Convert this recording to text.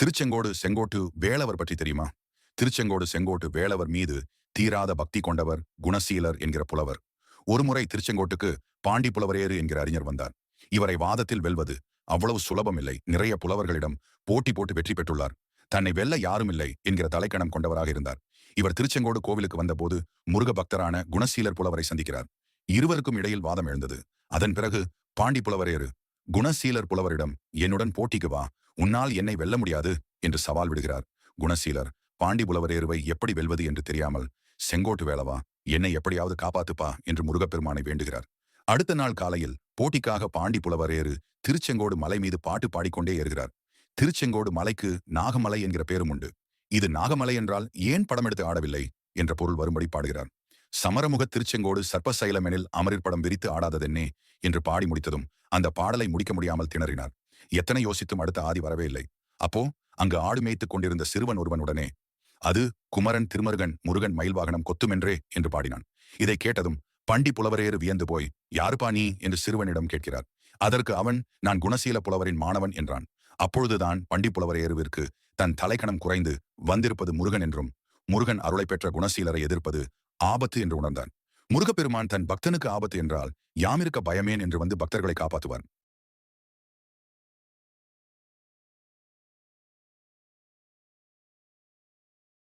திருச்செங்கோடு செங்கோட்டு வேளவர் பற்றி தெரியுமா? திருச்செங்கோடு செங்கோட்டு வேளவர் மீது தீராத பக்தி கொண்டவர் குணசீலர் என்கிற புலவர். ஒருமுறை திருச்செங்கோட்டுக்கு பாண்டி புலவரேறு என்கிற அறிஞர் வந்தார். இவரை வாதத்தில் வெல்வது அவ்வளவு சுலபமில்லை நிறைய புலவர்களிடம் போட்டி போட்டு வெற்றி பெற்றுள்ளார். தன்னை வெல்ல யாரும் இல்லை என்கிற தலைக்கணம் கொண்டவராக இருந்தார். இவர் திருச்செங்கோடு கோவிலுக்கு வந்தபோது முருக பக்தரான குணசீலர் புலவரை சந்திக்கிறார். இருவருக்கும் இடையில் வாதம் எழுந்தது. அதன் பிறகு பாண்டி புலவரேறு குணசீலர் புலவரிடம் என்னுடன் போட்டிக்கு வா உன்னால் என்னை வெல்ல முடியாது என்று சவால் விடுகிறார். குணசீலர் பாண்டி புலவரேறுவை எப்படி வெல்வது என்று தெரியாமல் செங்கோட்டு வேளவா என்னை எப்படியாவது காப்பாத்துப்பா என்று முருகப்பெருமானை வேண்டுகிறார். அடுத்த நாள் காலையில் போட்டிக்காக பாண்டி புலவரேறு திருச்செங்கோடு மலை மீது பாட்டு பாடிக்கொண்டே ஏறுகிறார். திருச்செங்கோடு மலைக்கு நாகமலை என்கிற பேரும் உண்டு. இது நாகமலை என்றால் ஏன் படம் எடுத்து ஆடவில்லை? என்ற பொருள் வரும்படி பாடுகிறார். சமரமுக திருச்செங்கோடு சர்ப்பசைலமெனில் அமரிர் படம் விரித்து ஆடாததென்னே என்று பாடி முடித்ததும் அந்த பாடலை முடிக்க முடியாமல் திணறினார். எத்தனை யோசித்தும் அடுத்த ஆதி வரவே இல்லை. அப்போ அங்கு ஆடு மேய்த்துக் கொண்டிருந்த சிறுவன் ஒருவனுடனே அது குமரன் திருமருகன் முருகன் மயில்வாகனம் கொத்துமென்றே என்று பாடினான். இதை கேட்டதும் பண்டி புலவரையர் வியந்து போய் யாருப்பா நீ? என்று சிறுவனிடம் கேட்கிறார். அதற்கு அவன் நான் குணசீல புலவரின் மாணவன் என்றான். அப்பொழுதுதான் பண்டி புலவரையருவிற்கு தன் தலைக்கணம் குறைந்து வந்திருப்பது முருகன் என்றும் முருகன் அருளை பெற்ற குணசீலரை எதிர்ப்பது ஆபத்து என்று உணர்ந்தான். முருகப்பெருமான் தன் பக்தனுக்கு ஆபத்து என்றால் யாமிருக்க பயமேன் என்று வந்து பக்தர்களை காப்பாற்றுவான்.